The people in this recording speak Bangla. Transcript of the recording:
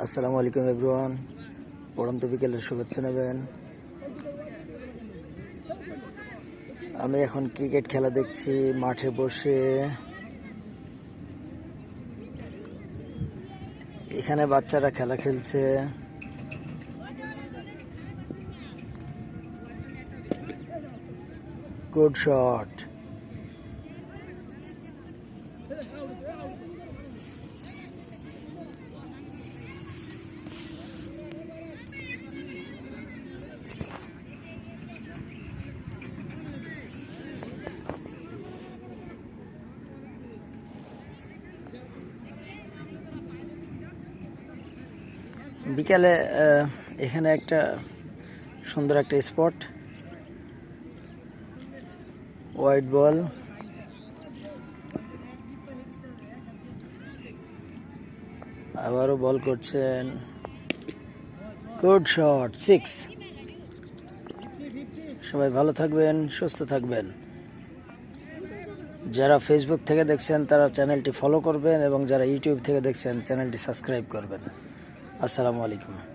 আসসালামু আলাইকুম এভরিওয়ান। পড়ন্ত বিকেলের শুভেচ্ছা নেবেন। আমি এখন ক্রিকেট খেলা দেখছি, মাঠে বসে। এখানে বাচ্চারা খেলা খেলছে। Good shot. বিকালে এখানে একটা সুন্দর একটা স্পট। হোয়াইট বল আবারও বল করছেন। গুড শট সিক্স সবাই ভালো থাকবেন, সুস্থ থাকবেন। যারা ফেসবুক থেকে দেখছেন, তারা চ্যানেলটি ফলো করবেন এবং যারা ইউটিউব থেকে দেখছেন চ্যানেলটি সাবস্ক্রাইব করবেন। আসসালামু আলাইকুম।